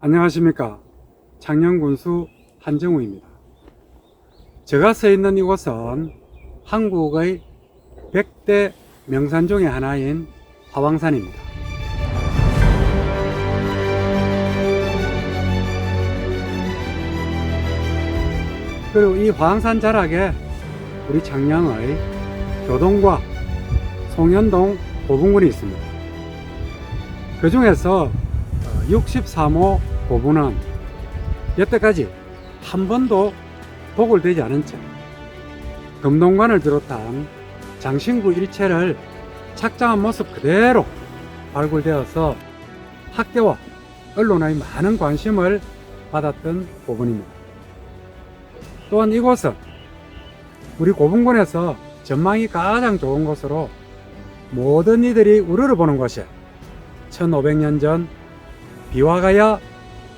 안녕하십니까. 창녕군수 한정우입니다. 제가 서 있는 이곳은 한국의 100대 명산 중의 하나인 화왕산입니다. 그리고 이 화왕산 자락에 우리 창녕의 교동과 송현동 고분군이 있습니다. 그 중에서 63호 고분은 여태까지 한 번도 복을되지 않은 채 금동관을 비롯한 장신구 일체를 착장한 모습 그대로 발굴되어서 학계와 언론의 많은 관심을 받았던 고분입니다. 또한 이곳은 우리 고분군에서 전망이 가장 좋은 곳으로 모든 이들이 우르르 보는 곳이 1500년 전 비와 가야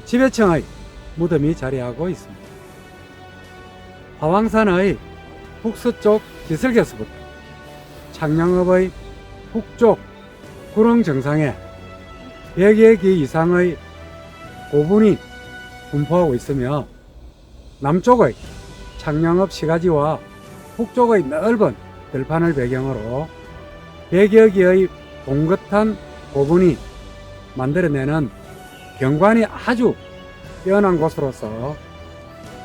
지배층의 무덤이 자리하고 있습니다. 화왕산의 북서쪽 기슭에서부터 창녕읍의 북쪽 구릉 정상에 100여 기 이상의 고분이 분포하고 있으며 남쪽의 창녕읍 시가지와 북쪽의 넓은 들판을 배경으로 100여 기의 봉긋한 고분이 만들어내는 경관이 아주 뛰어난 곳으로서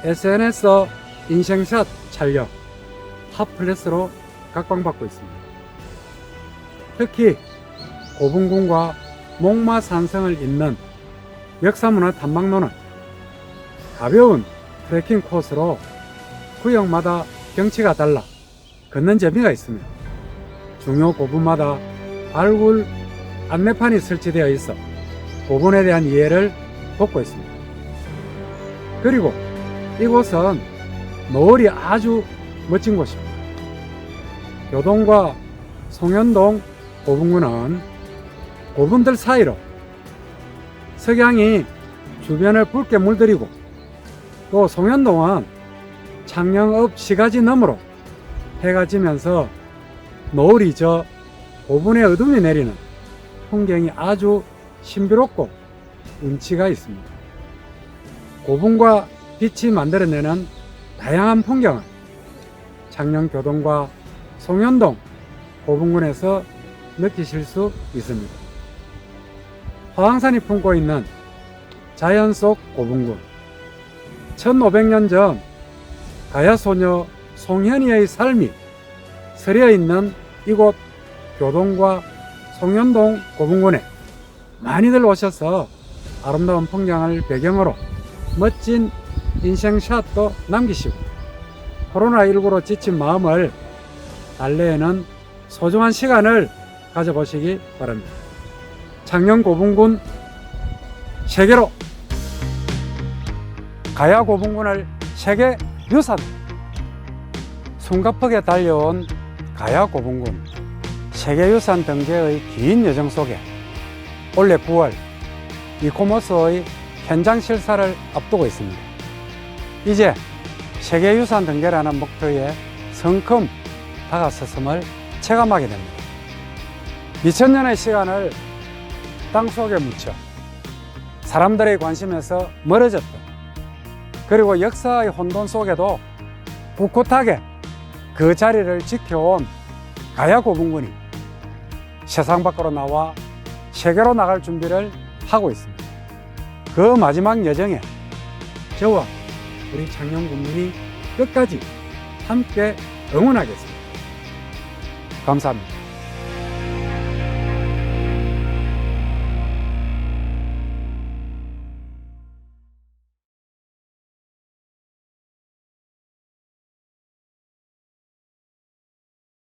SNS 인생샷 촬영 핫플레스로 각광받고 있습니다. 특히 고분군과 목마산성을 잇는 역사문화 탐방로는 가벼운 트레킹 코스로 구역마다 경치가 달라 걷는 재미가 있으며 중요 고분마다 발굴 안내판이 설치되어 있어 고분에 대한 이해를 돕고 있습니다. 그리고 이곳은 노을이 아주 멋진 곳입니다. 교동과 송현동 고분군은 고분들 사이로 석양이 주변을 붉게 물들이고 또 송현동은 창녕읍 시가지 너머로 해가 지면서 노을이 저 고분의 어둠이 내리는 풍경이 아주 신비롭고 운치가 있습니다. 고분과 빛이 만들어내는 다양한 풍경을 창녕교동과 송현동 고분군에서 느끼실 수 있습니다. 화왕산이 품고 있는 자연 속 고분군 1500년 전 가야소녀 송현이의 삶이 서려 있는 이곳 교동과 송현동 고분군에 많이들 오셔서 아름다운 풍경을 배경으로 멋진 인생샷도 남기시고 코로나19로 지친 마음을 달래는 소중한 시간을 가져보시기 바랍니다. 창녕 고분군 세계로 가야 고분군을 세계 유산 숨가쁘게 달려온 가야 고분군 세계유산 등재의 긴 여정 속에 올해 9월 이코머스의 현장 실사를 앞두고 있습니다. 이제 세계유산 등재라는 목표에 성큼 다가섰음을 체감하게 됩니다. 2000년의 시간을 땅 속에 묻혀 사람들의 관심에서 멀어졌던 그리고 역사의 혼돈 속에도 꿋꿋하게 그 자리를 지켜온 가야 고분군이 세상 밖으로 나와 세계로 나갈 준비를 하고 있습니다. 그 마지막 여정에 저와 우리 창녕 군민이 끝까지 함께 응원하겠습니다. 감사합니다.